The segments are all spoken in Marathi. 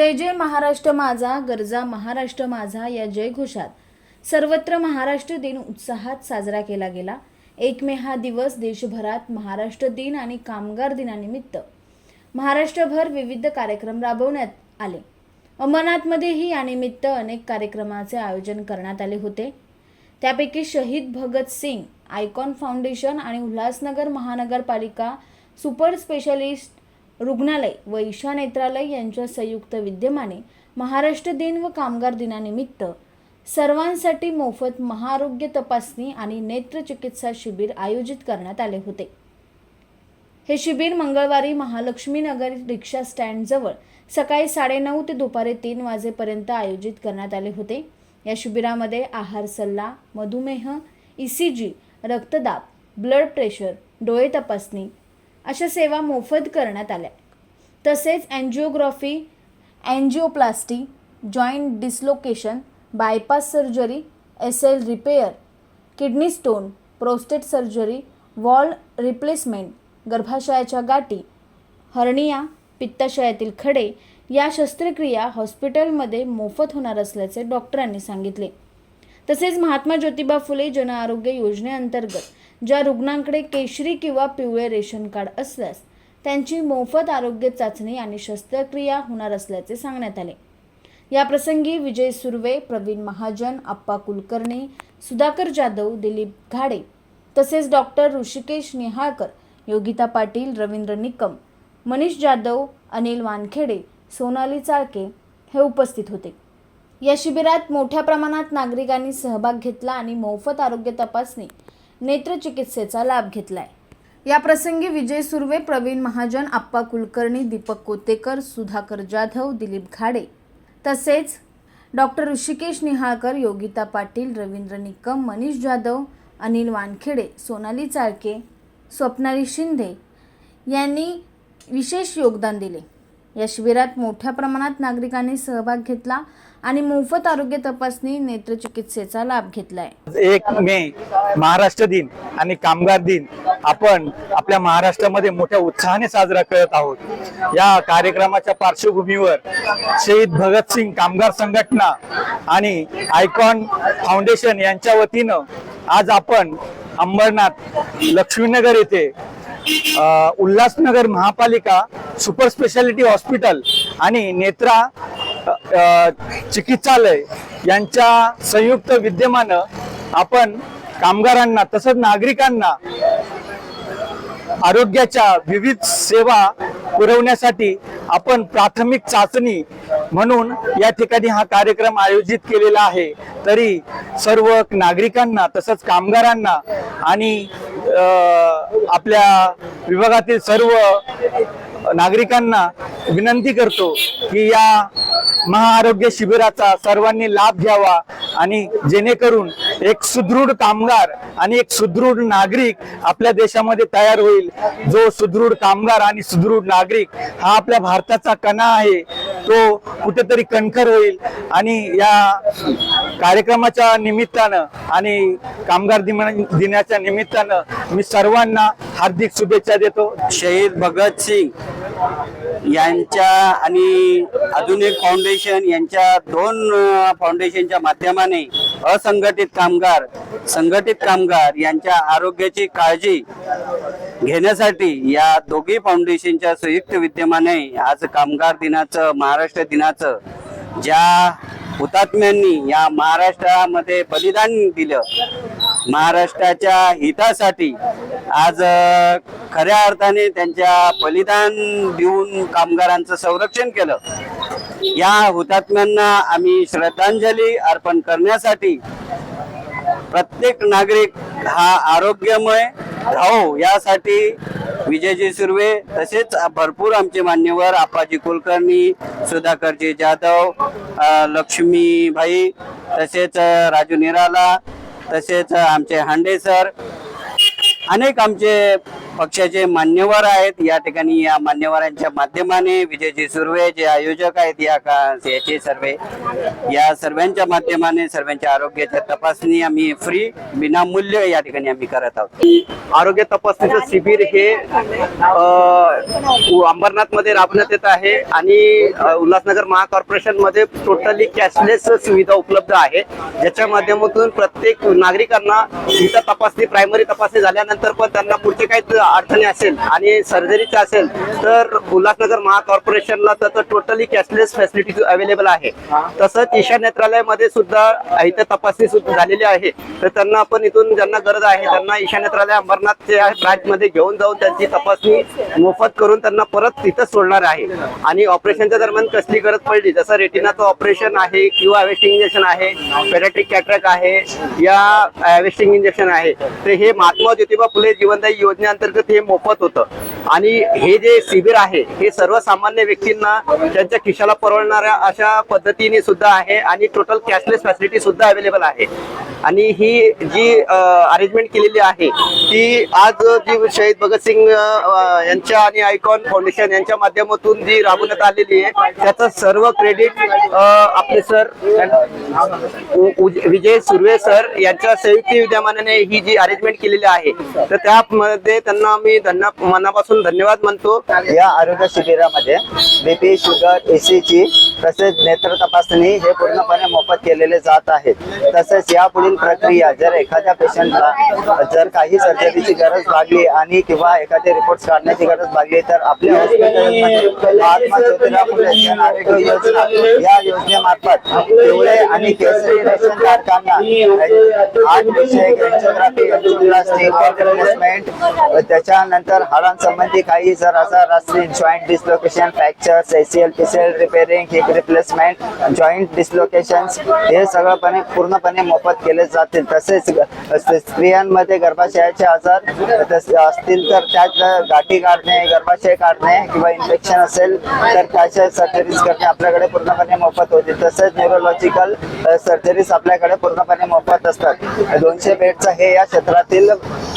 जय जय महाराष्ट्र माझा गरजा महाराष्ट्र माझा या जयघोषात सर्वत्र महाराष्ट्र दिन उत्साहात साजरा केला गेला. एक मे हा दिवस देशभरात महाराष्ट्र दिन आणि कामगार दिनानिमित्त. महाराष्ट्रभर विविध कार्यक्रम राबवण्यात आले. अमरनाथमध्येही यानिमित्त अनेक कार्यक्रमाचे आयोजन करण्यात आले होते. त्यापैकी शहीद भगत सिंग आयकॉन फाउंडेशन आणि उल्हासनगर महानगरपालिका सुपर स्पेशालिस्ट रुग्णालय व ईशा नेत्रालय यांच्या संयुक्त विद्यमाने महाराष्ट्र दिन व कामगार दिनानिमित्त सर्वांसाठी मोफत महाआरोग्य तपासणी आणि नेत्र चिकित्सा शिबिर आयोजित करण्यात आले होते. हे शिबिर मंगळवारी महालक्ष्मी नगर रिक्षा स्टँडजवळ सकाळी साडेनऊ ते दुपारी तीन वाजेपर्यंत आयोजित करण्यात आले होते. या शिबिरामध्ये आहार सल्ला मधुमेह ई सी जी रक्तदाब ब्लड प्रेशर डोळे तपासणी अशा सेवा मोफत करण्यात आल्या. तसेच angiography angioplasty joint dislocation bypass surgery S L repair kidney stone prostate surgery valve replacement गर्भाशयाच्या गाठी हर्निया पित्ताशयातील खडे या शस्त्रक्रिया हॉस्पिटलमध्ये मोफत होणार असल्याचे डॉक्टरांनी सांगितले. तसेच महात्मा ज्योतिबा फुले जन आरोग्य योजनेअंतर्गत ज्या रुग्णांकडे केशरी किंवा पिवळे रेशन कार्ड असल्यास त्यांची मोफत आरोग्य चाचणी आणि शस्त्रक्रिया होणार असल्याचे सांगण्यात आले. याप्रसंगी विजय सुर्वे प्रवीण महाजन अप्पा कुलकर्णी सुधाकर जाधव दिलीप घाडे तसेच डॉक्टर ऋषिकेश निहाळकर योगिता पाटील रवींद्र निकम मनीष जाधव अनिल वानखेडे सोनाली चाळके हे उपस्थित होते. या शिबिरात मोठ्या प्रमाणात नागरिकांनी सहभाग घेतला आणि मोफत आरोग्य तपासणी नेत्रचिकित्सेचा लाभ घेतलाय. या प्रसंगी विजय सुर्वे प्रवीण महाजन आप्पा कुलकर्णी दीपक कोतेकर सुधाकर जाधव दिलीप घाडे तसेच डॉक्टर ऋषिकेश निहाळकर योगिता पाटील रवींद्र निकम मनीष जाधव अनिल वानखेडे सोनाली चाळके स्वप्नाली शिंदे यांनी विशेष योगदान दिले. या शिबिरात मोठ्या प्रमाणात नागरिकांनी सहभाग घेतला आणि मोफत आरोग्य तपासणी नेत्रचिकित्सेचा लाभ घेतलाय. एक मे महाराष्ट्र दिन आणि कामगार दिन. आपण आपल्या महाराष्ट्रामध्ये मोठ्या उत्साहाने साजरा करत आहोत. या कार्यक्रमाच्या पार्श्वभूमीवर शहीद भगतसिंग कामगार संघटना आणि आयकॉन फाउंडेशन यांच्या वतीनं आज आपण अंबरनाथ लक्ष्मीनगर येथे उल्हासनगर महापालिका सुपर स्पेशालिटी हॉस्पिटल आणि नेत्रा चिकित्सालय यांच्या संयुक्त विद्यमानं आपण कामगारांना तसंच नागरिकांना आरोग्याच्या विविध सेवा पुरवण्यासाठी आपण प्राथमिक चाचणी म्हणून या ठिकाणी हा कार्यक्रम आयोजित केलेला आहे. तरी सर्व नागरिकांना तसंच कामगारांना आणि आपल्या विभागातील सर्व नागरिकांना विनंती करतो की या महाआरोग्य शिबिराचा सर्वांनी लाभ घ्यावा आणि जेणेकरून एक सुदृढ कामगार आणि एक सुदृढ नागरिक आपल्या देशामध्ये तयार होईल. जो सुदृढ कामगार आणि सुदृढ नागरिक हा आपल्या भारताचा कणा आहे. तो कुठेतरी कणखर होईल. आणि या कार्यक्रमाच्या निमित्तानं आणि कामगार दिनाच्या निमित्तानं मी सर्वांना हार्दिक शुभेच्छा देतो. शहीद भगतसिंग यांच्या आणि आधुनिक फाउंडेशन यांच्या दोन फाउंडेशनच्या माध्यमाने असंघटित कामगार संघटित कामगार यांच्या आरोग्याची काळजी घेण्यासाठी या दोघी फाउंडेशनच्या संयुक्त विद्यमाने आज कामगार दिनाचं महाराष्ट्र दिनाचं ज्या हुतात्म्यांनी या महाराष्ट्रामध्ये बलिदान दिलं महाराष्ट्राच्या हितासाठी आज खऱ्या अर्थाने त्यांच्या बलिदान देऊन कामगारांचं संरक्षण केलं. या हुतात्म्यांना आम्ही श्रद्धांजली अर्पण करण्यासाठी प्रत्येक नागरिक हा आरोग्यमय राहो यासाठी विजयजी सुर्वे तसेच भरपूर आमचे मान्यवर आपाजी कुलकर्णी सुधाकरजी जाधव लक्ष्मीबाई लक्ष्मीभाई तसेच राजू निराला तसेच आमचे हांडे सर अनेक आमचे पक्षाचे मान्यवर आहेत. या ठिकाणी या मान्यवरांच्या माध्यमाने विजयजी सुर्वे जे आयोजक आहेत या का याचे सर्वे या सर्वांच्या माध्यमाने सर्वांच्या आरोग्याच्या तपासणी आम्ही फ्री विनामूल्य या ठिकाणी आम्ही करत आहोत. आरोग्य तपासणीचं शिबिर हे अंबरनाथमध्ये राबवण्यात येत आहे आणि उल्हासनगर महाकॉर्पोरेशनमध्ये टोटली कॅशलेस सुविधा उपलब्ध आहे. ज्याच्या माध्यमातून प्रत्येक नागरिकांना इथं तपासणी प्रायमरी तपासणी झाल्यानंतर पण त्यांना पुढचे काही अडचणी असेल आणि सर्जरीचं असेल तर उल्हासनगर महाकॉर्पोरेशनला त्याचं टोटली कॅशलेस फॅसिलिटी अवेलेबल आहे. तसंच ईशा नेत्रालयामध्ये सुद्धा इथं तपासणी सुद्धा झालेली आहे. तर त्यांना आपण इथून ज्यांना गरज आहे त्यांना ईशा नेत्रालय अंबरनाथच्या ब्रांचमध्ये घेऊन जाऊन त्यांची तपासणी मोफत करून त्यांना परत तिथं सोडणार आहे. आणि ऑपरेशनच्या दरम्यान कसली गरज पडली जसं रेटिनाचं ऑपरेशन आहे किंवा वेस्टिंग इंजेक्शन आहे पेडॅट्रिक कॅट्रॅक आहे या वेस्टिंग इंजेक्शन आहे तर हे महात्मा ज्योतिबा फुले जीवनदायी योजनेअंतर्गत हे मोफत होतं. आणि हे जे शिबिर आहे हे सर्वसामान्य व्यक्तींना त्यांच्या खिशाला परवडणाऱ्या अशा पद्धतीने सुद्धा आहे आणि टोटल कॅशलेस फॅसिलिटी सुद्धा अवेलेबल आहे. आणि ही जी अरेंजमेंट केलेली आहे ती आज जी शहीद भगतसिंग यांच्या आणि आयकॉन फाउंडेशन यांच्या माध्यमातून जी राबवण्यात आलेली आहे त्याचं सर्व क्रेडिट आपले सर विजय सुर्वे सर यांच्या संयुक्त विद्यमानाने ही जी अरेंजमेंट केलेली आहे तर त्यामध्ये त्यांना मी धन्य मनापासून धन्यवाद म्हणतो. या आरोग्य शिबिरामध्ये बीपी शुगर एसीची तसेच नेत्र तपासणी हे पूर्णपणे मोफत केलेले जात आहेत. तसेच यापुढील प्रक्रिया जर एखाद्या पेशंटला जर काही सर्जरीची गरज लागली आणि किंवा एखादे रिपोर्ट काढण्याची गरज लागली तर आपल्या हॉस्पिटल महात्मा ज्योतिराव फुले जन आरोग्य योजना. या योजनेमार्फत पिवळे आणि केसरी रेशन धारकांना आठ विषय एन्जिओग्राफी एन्जिओप्लास्टी रिप्लेसमेंट त्याच्यानंतर हाडांसंबंधी काही जर असा राष्ट्रीय जॉईंट डिस्लोकेशन फ्रॅक्चर एसीएल पिसेल रिपेअरिंग रिप्लेसमेंट जॉईंट डिस्लोकेशन हे सगळंपणे पूर्णपणे मोफत केले जातील. तसेच स्त्रियांमध्ये गर्भाशयाचे आजार असतील तर त्यात गाठी काढणे गर्भाशय काढणे किंवा इन्फेक्शन असेल तर त्याच्या सर्जरीज करणे आपल्याकडे पूर्णपणे मोफत होते तसेच न्यूरोलॉजिकल सर्जरीज आपल्याकडे पूर्णपणे मोफत असतात. दोनशे बेडचं हे या क्षेत्रातील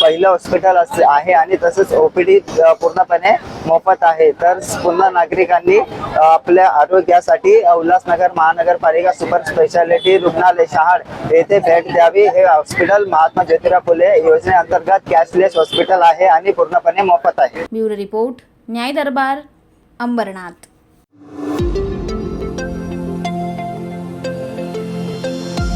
पहिलं हॉस्पिटल आहे आणि तसंच ओपीडी पूर्णपणे मोफत आहे. तर पुन्हा नागरिकांनी आपल्या आरोग्यासाठी उल्हासनगर महानगरपालिका सुपर स्पेशालिटी रुग्णालय शहाड येथे भेट द्यावी. हे हॉस्पिटल महात्मा ज्योतिराव फुले योजनेअंतर्गत कॅशलेस हॉस्पिटल आहे आणि पूर्णपणे मोफत आहे. ब्युरो रिपोर्ट न्याय दरबार अंबरनाथ.